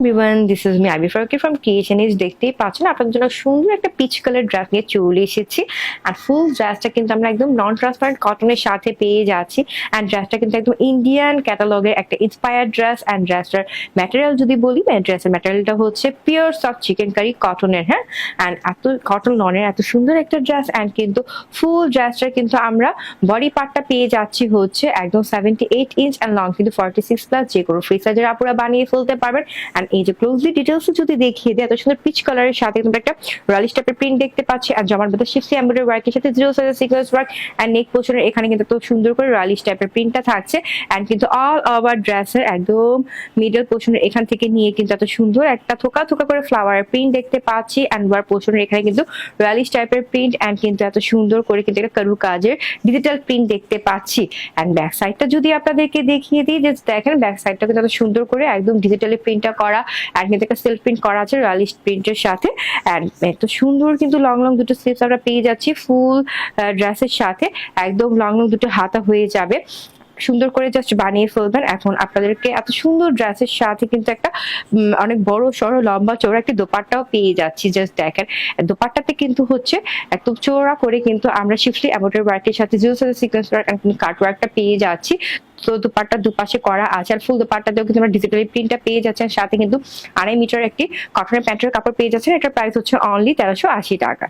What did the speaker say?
Everyone this is me আবি Faruqui from is দেখতেই পাচ্ছেন। আপনাদের জন্য সুন্দর একটা পিচ কালার ড্রেস নিয়ে চলে এসেছি। আর ফুল ড্রেসটা কিন্তু আমরা একদম নন ট্রান্সপারেন্ট কটনের সাথে পেয়ে যাচ্ছি। অ্যান্ড ড্রেসটা কিন্তু একদম ইন্ডিয়ান ক্যাটালগের একটা ইন্সপায়ার্ড ড্রেস অ্যান্ড ড্রেসটার ম্যাটেরিয়াল যদি বলি ড্রেসের ম্যাটেরিয়ালটা হচ্ছে পিওর সফট চিকেন কারি কটনের হ্যাঁ? অ্যান্ড এত কটন লনের এত সুন্দর একটা ড্রেস অ্যান্ড কিন্তু ফুল ড্রেসটা কিন্তু আমরা বডি পার্টটা পেয়ে যাচ্ছি হচ্ছে একদম seventy eight inch and long কিন্তু ফর্টি সিক্স প্লাস যে কোনো ফ্রি সাইজের আপুরা বানিয়ে ফেলতে পারবেন। অ্যান্ড এই যে ক্লোজলি ডিটেলস যদি দেখিয়ে দেয় এত সুন্দর পিচ কালারের সাথে কিন্তু একটা রালিশ টাইপের প্রিন্ট দেখতে পাচ্ছি, আর জামার মধ্যে শিফসি এমব্রয়ডারি ওয়ার্কের সাথে জিরো সাইজের সিকোয়েন্স ওয়ার্ক অ্যান্ড নেক পোর্শনের এখানে কিন্তু তো সুন্দর করে রালিশ টাইপের প্রিন্টটা থাকছে অ্যান্ড কিন্তু অল ওভার ড্রেসের একদম মিডল পোর্শনের এখান থেকে নিয়ে কিন্তু এত সুন্দর একটা থোকা থোকা করে ফ্লাওয়ারের প্রিন্ট দেখতে পাচ্ছি অ্যান্ড ওয়ার পোর্শনের এখানে কিন্তু রালিশ টাইপের প্রিন্ট অ্যান্ড কিন্তু এত সুন্দর করে কিন্তু একটা কারু কাজের ডিজিটাল প্রিন্ট দেখতে পাচ্ছি অ্যান্ড ব্যাক সাইডটা যদি আপনাদেরকে দেখিয়ে দিই যে দেখেন ব্যাক সাইডটা কিন্তু এত সুন্দর করে একদম ডিজিটালি প্রিন্টটা করা অ্যান্ড একটা সেলফ প্রিন্ট করা আছে রালিশ প্রিন্টের সাথে। অ্যান্ড এত সুন্দর কিন্তু লং লং দুটো স্লিপস আমরা পেয়ে যাচ্ছি ফুল ড্রেসের সাথে। একদম লং লং দুটো হাতা হয়ে যাবে। সুন্দর করে জাস্ট বানিয়ে ফেলবেন। এখন আপনাদেরকে এত সুন্দর ড্রেসের সাথে কিন্তু একটা অনেক বড় সড়ো লম্বা চৌড়া একটি দোপাট্টাও পেয়ে যাচ্ছি জাস্ট দেখেন। দোপাট্টাতে কিন্তু হচ্ছে একদম চৌড়া করে কিন্তু আমরা শিফটলি অ্যাবোটের ওয়ার্কের সাথে জিরো সাইজ সিকোয়েন্স ওয়ার্ক এবং কাট ওয়ার্কটা পেয়ে যাচ্ছি। তো দুপাট্টা দুপাশে করা আছে আর ফুল দুপাট্টাতেও কিন্তু আমরা ডিজিটালি প্রিন্টটা পেয়ে যাচ্ছি আর সাথে কিন্তু আড়াই মিটার একটি কটনের প্যান্টের কাপড় পেয়ে যাচ্ছেন এটার প্রাইস হচ্ছে অনলি তেরোশো আশি টাকা।